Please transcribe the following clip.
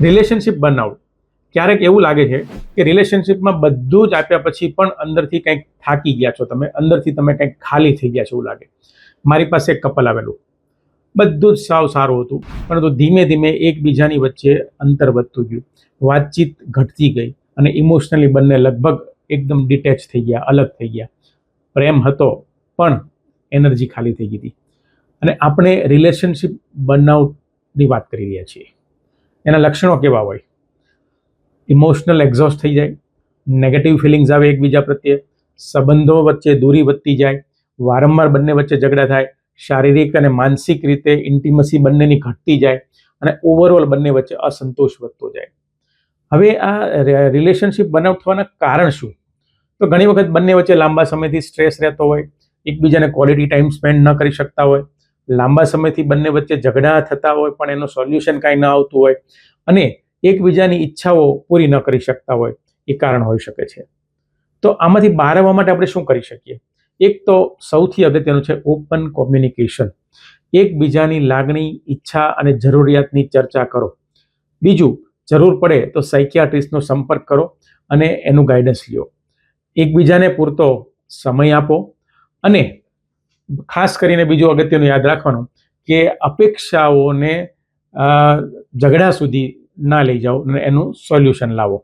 Relationship બનાવવું ક્યારેક એવું લાગે છે કે રિલેશનશિપમાં બધું જ આપ્યા પછી પણ અંદરથી કંઈક થાકી ગયા છો તમે, અંદરથી તમે કંઈક ખાલી થઈ ગયા છો એવું લાગે. મારી પાસે એક કપલ આવેલું. બધું જ સાવ સારું હતું, પરંતુ ધીમે ધીમે એકબીજાની વચ્ચે અંતર વધતું ગયું. વાતચીત ઘટતી ગઈ અને ઇમોશનલી બંને લગભગ એકદમ ડિટેચ થઈ ગયા, અલગ થઈ ગયા. પ્રેમ હતો, પણ એનર્જી ખાલી થઈ ગઈ હતી. અને આપણે રિલેશનશિપ બનાવની વાત કરી રહ્યા છીએ. એના લક્ષણો કેવા હોય? ઇમોશનલ એક્ઝોસ્ટ થઈ જાય નેગેટિવ ફિલિંગ્સ આવે એકબીજા પ્રત્યે, સંબંધો વચ્ચે દૂરી વધતી જાય, વારંવાર બંને વચ્ચે ઝઘડા થાય, શારીરિક અને માનસિક રીતે ઇન્ટિમસી બંનેની ઘટતી જાય અને ઓવરઓલ બંને વચ્ચે અસંતોષ વધતો જાય. હવે આ રિલેશનશિપ બનાવવાના કારણ શું? તો ઘણી વખત બંને વચ્ચે લાંબા સમયથી સ્ટ્રેસ રહેતો હોય, એકબીજાને ક્વોલિટી ટાઈમ સ્પેન્ડ ન કરી શકતા હોય લાંબા સમયથી બંને વચ્ચે ઝઘડા થતા હોય પણ એનું સોલ્યુશન કાંઈ ન આવતું હોય અને એકબીજાની ઈચ્છાઓ પૂરી ન કરી શકતા હોય એ કારણ હોઈ શકે છે. તો આમાંથી બહાર આવવા માટે આપણે શું કરી શકીએ? એક તો સૌથી અગત્યનું છે ઓપન કોમ્યુનિકેશન. એકબીજાની લાગણી, ઈચ્છા અને જરૂરિયાતની ચર્ચા કરો. બીજું, જરૂર પડે તો સાયકિયાટ્રિસ્ટનો સંપર્ક કરો અને એનું ગાઈડન્સ લ્યો. એકબીજાને પૂરતો સમય આપો અને ખાસ કરીને બીજું અગત્યનું યાદ રાખવાનું કે અપેક્ષાઓને ઝઘડા સુધી ના લઈ જાઓ અને એનું સોલ્યુશન લાવો.